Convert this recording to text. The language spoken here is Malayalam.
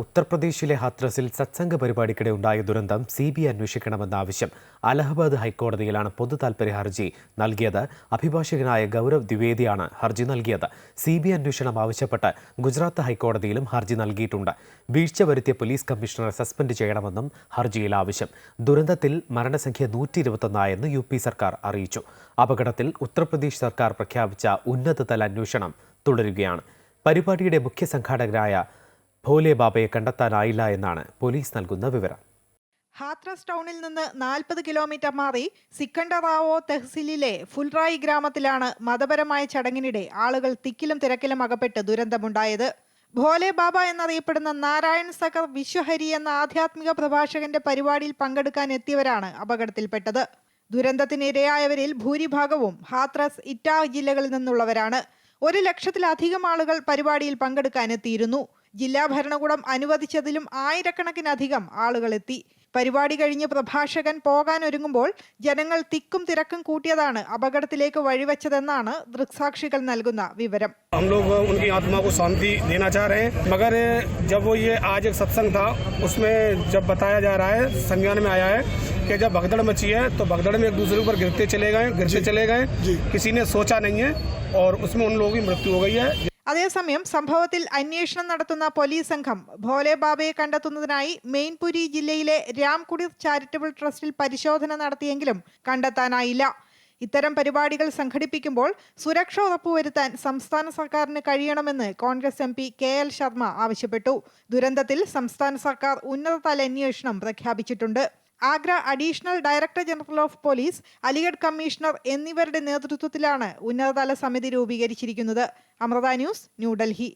ഉത്തർപ്രദേശിലെ ഹാത്രസിൽ സത്സംഗ പരിപാടിക്കിടെ ഉണ്ടായ ദുരന്തം സി ബി ഐ അന്വേഷിക്കണമെന്ന ആവശ്യം അലഹബാദ് ഹൈക്കോടതിയിലാണ് പൊതു താൽപര്യ ഹർജി നൽകിയത്. അഭിഭാഷകനായ ഗൗരവ് ദ്വിവേദിയാണ് ഹർജി നൽകിയത്. സി ബി ഐ അന്വേഷണം ആവശ്യപ്പെട്ട് ഗുജറാത്ത് ഹൈക്കോടതിയിലും ഹർജി നൽകിയിട്ടുണ്ട്. വീഴ്ച വരുത്തിയ പോലീസ് കമ്മീഷണറെ സസ്പെൻഡ് ചെയ്യണമെന്നും ഹർജിയിൽ ആവശ്യം. ദുരന്തത്തിൽ മരണസംഖ്യ നൂറ്റി ഇരുപത്തൊന്നായെന്ന് യു പി സർക്കാർ അറിയിച്ചു. അപകടത്തിൽ ഉത്തർപ്രദേശ് സർക്കാർ പ്രഖ്യാപിച്ച ഉന്നതതല അന്വേഷണം തുടരുകയാണ്. പരിപാടിയുടെ മുഖ്യ സംഘാടകരായ ഭോലെ ബാബയെ കണ്ടെത്താനായില്ല എന്നാണ് പോലീസ് നൽകുന്ന വിവരം. ഹാത്രസ് ടൗണിൽ നിന്ന് നാൽപ്പത് കിലോമീറ്റർ മാറി സിക്കണ്ടറാവോ തെഹ്സിലിലെ ഫുൽറായി ഗ്രാമത്തിലാണ് മതപരമായ ചടങ്ങിനിടെ ആളുകൾ തിക്കിലും തിരക്കിലും അകപ്പെട്ട് ദുരന്തമുണ്ടായത്. ഭോലെ ബാബ എന്നറിയപ്പെടുന്ന നാരായൺ സക്കർ വിശ്വഹരി എന്ന ആധ്യാത്മിക പ്രഭാഷകന്റെ പരിപാടിയിൽ പങ്കെടുക്കാൻ എത്തിയവരാണ് അപകടത്തിൽപ്പെട്ടത്. ദുരന്തത്തിനിരയായവരിൽ ഭൂരിഭാഗവും ഹാത്രസ് ഇറ്റാ ജില്ലകളിൽ നിന്നുള്ളവരാണ്. ഒരു ലക്ഷത്തിലധികം ആളുകൾ പരിപാടിയിൽ പങ്കെടുക്കാനെത്തിയിരുന്നു ജില്ലാ ഭരണകൂടം അനുവദിച്ചതിലും ആയിരക്കണക്കിനധികം ആളുകൾ എത്തി പരിപാടി കഴിഞ്ഞ് പ്രഭാഷകൻ പോകാൻ ഒരുങ്ങുമ്പോൾ ജനങ്ങൾ തിക്കും തിരക്കും കൂട്ടിയതാണ് അപകടത്തിലേക്ക് വഴിവെച്ചതെന്നാണ് ദൃക്സാക്ഷികൾ നൽകുന്ന വിവരം हम लोग उनकी आत्मा को शांति देना चाह रहे हैं मगर जब वो ये आज एक सत्संग था उसमें जब बताया जा रहा है संज्ञान में आया है कि जब भगदड़ मची है तो भगदड़ में एक दूसरे के ऊपर गिरते चले गए गिरते चले गए किसी ने सोचा नहीं है और उसमें उन लोगों की मृत्यु हो गई है അതേസമയം സംഭവത്തിൽ അന്വേഷണം നടത്തുന്ന പോലീസ് സംഘം ഭോലെ ബാബയെ കണ്ടെത്തുന്നതിനായി മെയിൻപുരി ജില്ലയിലെ രാംകുടിർ ചാരിറ്റബിൾ ട്രസ്റ്റിൽ പരിശോധന നടത്തിയെങ്കിലും കണ്ടെത്താനായില്ല. ഇത്തരം പരിപാടികൾ സംഘടിപ്പിക്കുമ്പോൾ സുരക്ഷ ഉറപ്പുവരുത്താൻ സംസ്ഥാന സർക്കാരിന് കഴിയണമെന്ന് Congress M P K L Sharma ആവശ്യപ്പെട്ടു. ദുരന്തത്തിൽ സംസ്ഥാന സർക്കാർ ഉന്നതതല അന്വേഷണം പ്രഖ്യാപിച്ചിട്ടുണ്ട്. Agra additional director general of police Aligarh commissioner എന്നിവരുടെ നേതൃത്വത്തിലാണ് ഉന്നതതല സമിതി രൂപീകരിച്ചിരിക്കുന്നത്. അമൃത ന്യൂസ് ന്യൂഡൽഹി